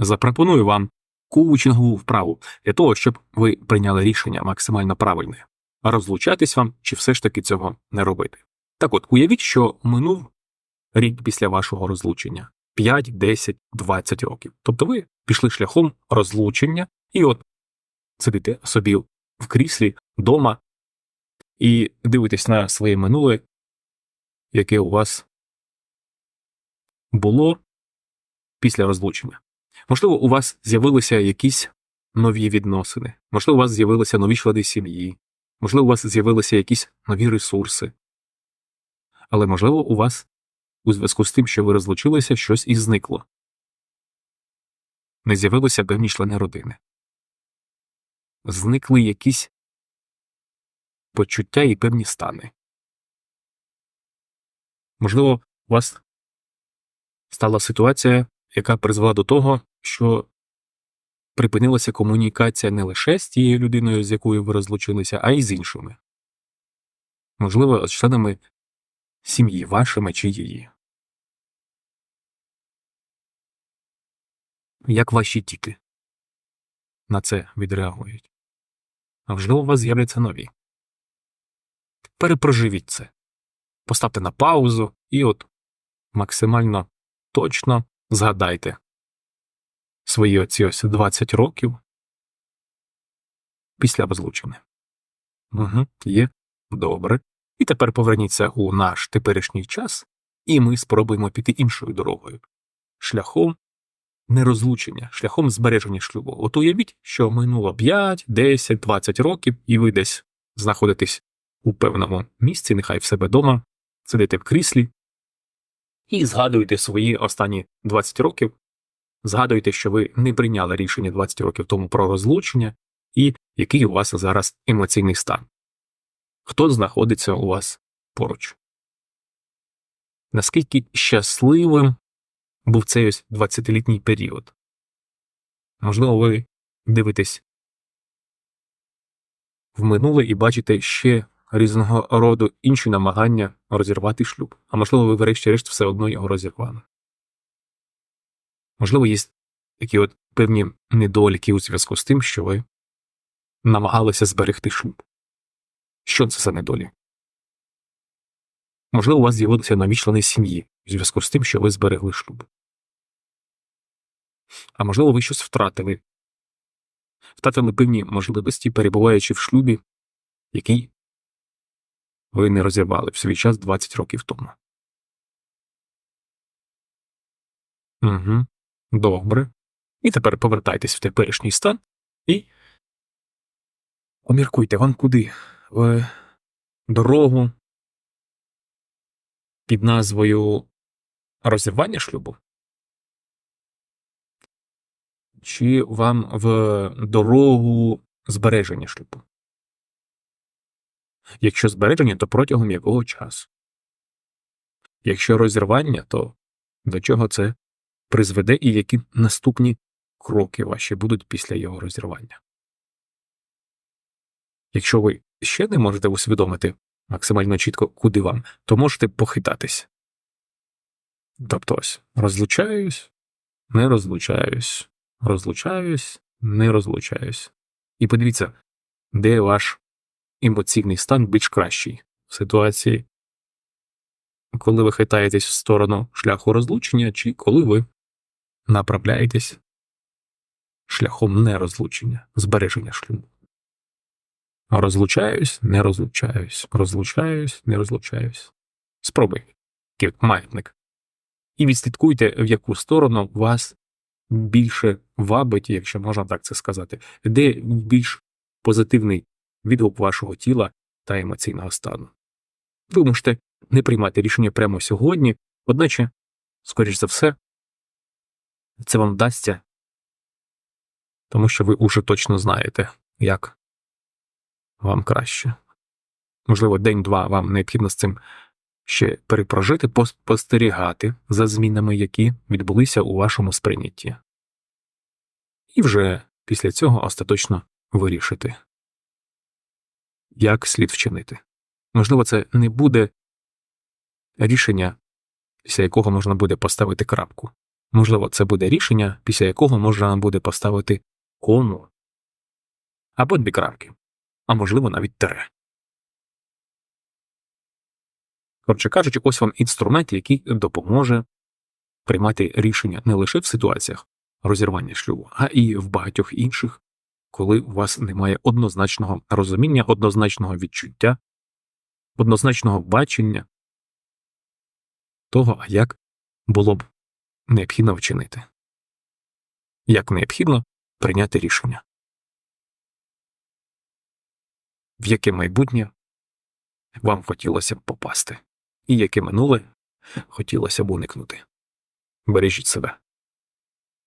запропоную вам коучингову вправу для того, щоб ви прийняли рішення максимально правильне, розлучатись вам чи все ж таки цього не робити. Так от, уявіть, що минув рік після вашого розлучення 5, 10, 20 років. Тобто ви пішли шляхом розлучення і от сидите собі в кріслі вдома і дивитесь на своє минуле, яке у вас було після розлучення. Можливо, у вас з'явилися якісь нові відносини, можливо, у вас з'явилися нові члени сім'ї, можливо, у вас з'явилися якісь нові ресурси. Але, можливо, у вас у зв'язку з тим, що ви розлучилися, щось і зникло. Не з'явилися певні члени родини. Зникли якісь почуття і певні стани. Можливо, у вас стала ситуація, яка призвела до того, що припинилася комунікація не лише з тією людиною, з якою ви розлучилися, а й з іншими. Можливо, з членами сім'ї, вашими чи її. Як ваші діти на це відреагують? А можливо, у вас з'являться нові. Перепроживіть це. Поставте на паузу і от максимально точно згадайте свої оці ось 20 років після розлучення. Угу, Є. Добре. І тепер поверніться у наш теперішній час, і ми спробуємо піти іншою дорогою, шляхом нерозлучення, шляхом збереження шлюбу. От уявіть, що минуло 5, 10, 20 років, і ви десь знаходитесь у певному місці, нехай в себе вдома, сидите в кріслі і згадуєте свої останні 20 років. Згадуйте, що ви не прийняли рішення 20 років тому про розлучення, і який у вас зараз емоційний стан. Хто знаходиться у вас поруч? Наскільки щасливим був цей ось 20-літній період? Можливо, ви дивитесь в минуле і бачите ще різного роду інші намагання розірвати шлюб, а можливо, ви врешті-решт все одно його розірвали. Можливо, є такі от певні недоліки у зв'язку з тим, що ви намагалися зберегти шлюб. Що це за недолі? Можливо, у вас з'явилися нові члени сім'ї у зв'язку з тим, що ви зберегли шлюб. А можливо, ви щось втратили. Втратили певні можливості, перебуваючи в шлюбі, який ви не розірвали в свій час 20 років тому. Угу. Добре. І тепер повертайтесь в теперішній стан і поміркуйте вам куди? В дорогу під назвою розірвання шлюбу? Чи вам в дорогу збереження шлюбу? Якщо збереження, то протягом якого часу? Якщо розірвання, то до чого це призведе і які наступні кроки ваші будуть після його розірвання? Якщо ви ще не можете усвідомити максимально чітко, куди вам, то можете похитатись. Тобто ось розлучаюсь, не розлучаюсь, розлучаюсь, не розлучаюсь. І подивіться, де ваш емоційний стан більш кращий в ситуації, коли ви хитаєтесь в сторону шляху розлучення, чи коли ви направляєтесь шляхом нерозлучення, збереження шлюбу. Розлучаюсь, не розлучаюсь, розлучаюсь, не розлучаюсь. Спробуй, як маятник. І відслідкуйте, в яку сторону вас більше вабить, якщо можна так це сказати, де більш позитивний відгук вашого тіла та емоційного стану. Ви можете не приймати рішення прямо сьогодні, одначе, скоріш за все, це вам вдасться, тому що ви уже точно знаєте, як вам краще. Можливо, день-два вам необхідно з цим ще перепрожити, спостерігати за змінами, які відбулися у вашому сприйнятті. І вже після цього остаточно вирішити, як слід вчинити. Можливо, це не буде рішення, після якого можна буде поставити крапку. Можливо, це буде рішення, після якого можна буде поставити кому або дві крапки, а можливо навіть тире. Коротше кажучи, ось вам інструмент, який допоможе приймати рішення не лише в ситуаціях розірвання шлюбу, а і в багатьох інших, коли у вас немає однозначного розуміння, однозначного відчуття, однозначного бачення того, як було б необхідно вчинити, як необхідно прийняти рішення, в яке майбутнє вам хотілося б попасти, і яке минуле хотілося б уникнути. Бережіть себе.